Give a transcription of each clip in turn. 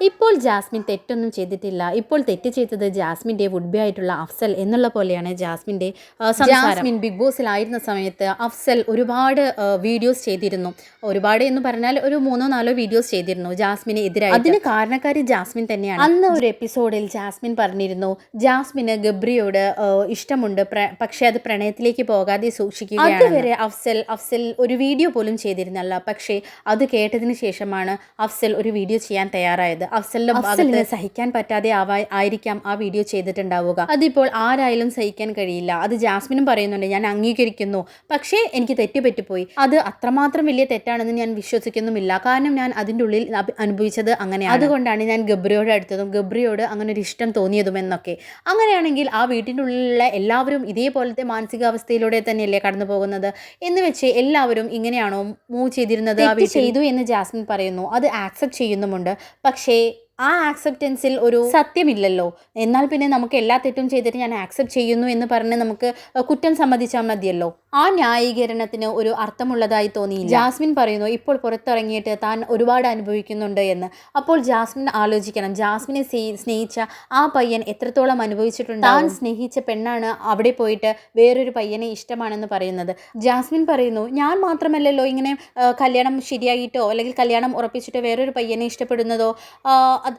ഇപ്പോൾ ജാസ്മിൻ തെറ്റൊന്നും ചെയ്തിട്ടില്ല. ഇപ്പോൾ തെറ്റ് ചെയ്തത് ജാസ്മിന്റെ വുഡ് ബി ആയിട്ടുള്ള അഫ്സൽ എന്നുള്ള പോലെയാണ് ജാസ്മിന്റെ ജാസ്മിൻ ബിഗ് ബോസിലായിരുന്ന സമയത്ത് അഫ്സൽ ഒരുപാട് വീഡിയോസ് ചെയ്തിരുന്നു. ഒരുപാട് എന്ന് പറഞ്ഞാൽ ഒരു മൂന്നോ നാലോ വീഡിയോസ് ചെയ്തിരുന്നു ജാസ്മിന് എതിരായി അതിന് കാരണക്കാരി ജാസ്മിൻ തന്നെയാണ്. അന്ന് ഒരു എപ്പിസോഡിൽ ജാസ്മിൻ പറഞ്ഞിരുന്നു ജാസ്മിന് ഗബ്രിയോട് ഇഷ്ടമുണ്ട്. പക്ഷേ അത് പ്രണയത്തിലേക്ക് പോകാതെ സൂക്ഷിക്കുക അതുവരെ അഫ്സൽ അഫ്സൽ ഒരു വീഡിയോ പോലും ചെയ്തിരുന്നല്ല. പക്ഷേ അത് കേട്ടതിന് ശേഷമാണ് അഫ്സൽ ഒരു വീഡിയോ ചെയ്യാൻ തയ്യാറായത്. അഫ്സലിന്റെ ഭാഗത്ത് സഹിക്കാൻ പറ്റാതെ ആവാ ആയിരിക്കാം ആ വീഡിയോ ചെയ്തിട്ടുണ്ടാവുക. അതിപ്പോൾ ആരായാലും സഹിക്കാൻ കഴിയില്ല. അത് ജാസ്മിനും പറയുന്നുണ്ട് ഞാൻ അംഗീകരിക്കുന്നു. പക്ഷേ എനിക്ക് തെറ്റ് പറ്റിപ്പോയി അത് അത്രമാത്രം വലിയ തെറ്റാണെന്ന് ഞാൻ വിശ്വസിക്കുന്നുമില്ല. കാരണം ഞാൻ അതിന്റെ ഉള്ളിൽ അനുഭവിച്ചത് അങ്ങനെയാണ്. അതുകൊണ്ടാണ് ഞാൻ ഗബ്രിയോട് അടുത്തതും ഗബ്രിയോട് അങ്ങനെ ഒരു ഇഷ്ടം തോന്നിയതും എന്നൊക്കെ. അങ്ങനെയാണെങ്കിൽ ആ വീട്ടിന്റെ ഉള്ളിലുള്ള എല്ലാവരും ഇതേപോലത്തെ മാനസികാവസ്ഥയിലൂടെ തന്നെയല്ലേ കടന്നു പോകുന്നത്? എന്ന് വെച്ച് എല്ലാവരും ഇങ്ങനെയാണോ മൂവ് ചെയ്തിരുന്നത് ചെയ്തു എന്ന് ജാസ്മിൻ പറയുന്നു. അത് ആക്സെപ്റ്റ് ചെയ്യുന്നുമുണ്ട്. പക്ഷേ പോലെ ആ ആക്സെപ്റ്റൻസിൽ ഒരു സത്യമില്ലല്ലോ. എന്നാൽ പിന്നെ നമുക്ക് എല്ലാ തെറ്റും ചെയ്തിട്ട് ഞാൻ ആക്സെപ്റ്റ് ചെയ്യുന്നു എന്ന് പറഞ്ഞ് നമുക്ക് കുറ്റം സമ്മതിച്ചാൽ മതിയല്ലോ. ആ ന്യായീകരണത്തിന് ഒരു അർത്ഥമുള്ളതായി തോന്നിയില്ല. ജാസ്മിൻ പറയുന്നു ഇപ്പോൾ പുറത്തിറങ്ങിയിട്ട് താൻ ഒരുപാട് അനുഭവിക്കുന്നുണ്ട് എന്ന്. അപ്പോൾ ജാസ്മിൻ ആലോചിക്കണം. ജാസ്മിനെ സ്നേഹിച്ച ആ പയ്യൻ എത്രത്തോളം അനുഭവിച്ചിട്ടുണ്ട് താൻ സ്നേഹിച്ച പെണ്ണാണ് അവിടെ പോയിട്ട് വേറൊരു പയ്യനെ ഇഷ്ടമാണെന്ന് പറയുന്നത്. ജാസ്മിൻ പറയുന്നു ഞാൻ മാത്രമല്ലല്ലോ ഇങ്ങനെ കല്യാണം ശരിയായിട്ടോ അല്ലെങ്കിൽ കല്യാണം ഉറപ്പിച്ചിട്ടോ വേറൊരു പയ്യനെ ഇഷ്ടപ്പെടുന്നതോ?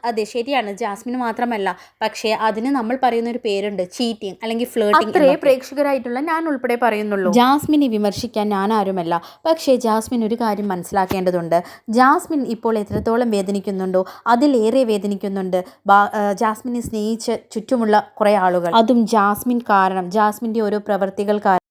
അത് ശരിയാണ്. ജാസ്മിന് മാത്രമല്ല പക്ഷേ അതിന് നമ്മൾ പറയുന്ന ഒരു പേരുണ്ട് ചീറ്റിംഗ് അല്ലെങ്കിൽ ഫ്ലേട്ടിംഗ് അത്രേ പ്രേക്ഷകരായിട്ടുള്ള ഞാൻ ഉൾപ്പെടെ പറയുന്നുള്ളൂ. ജാസ്മിനെ വിമർശിക്കാൻ ഞാൻ ആരുമല്ല പക്ഷേ ജാസ്മിൻ ഒരു കാര്യം മനസ്സിലാക്കേണ്ടതുണ്ട്. ജാസ്മിൻ ഇപ്പോൾ എത്രത്തോളം വേദനിക്കുന്നുണ്ടോ അതിലേറെ വേദനിക്കുന്നുണ്ട്. ജാസ്മിനെ സ്നേഹിച്ച് ചുറ്റുമുള്ള കുറേ ആളുകൾ. അതും ജാസ്മിൻ കാരണം ജാസ്മിന്റെ ഓരോ പ്രവൃത്തികൾ കാരണം.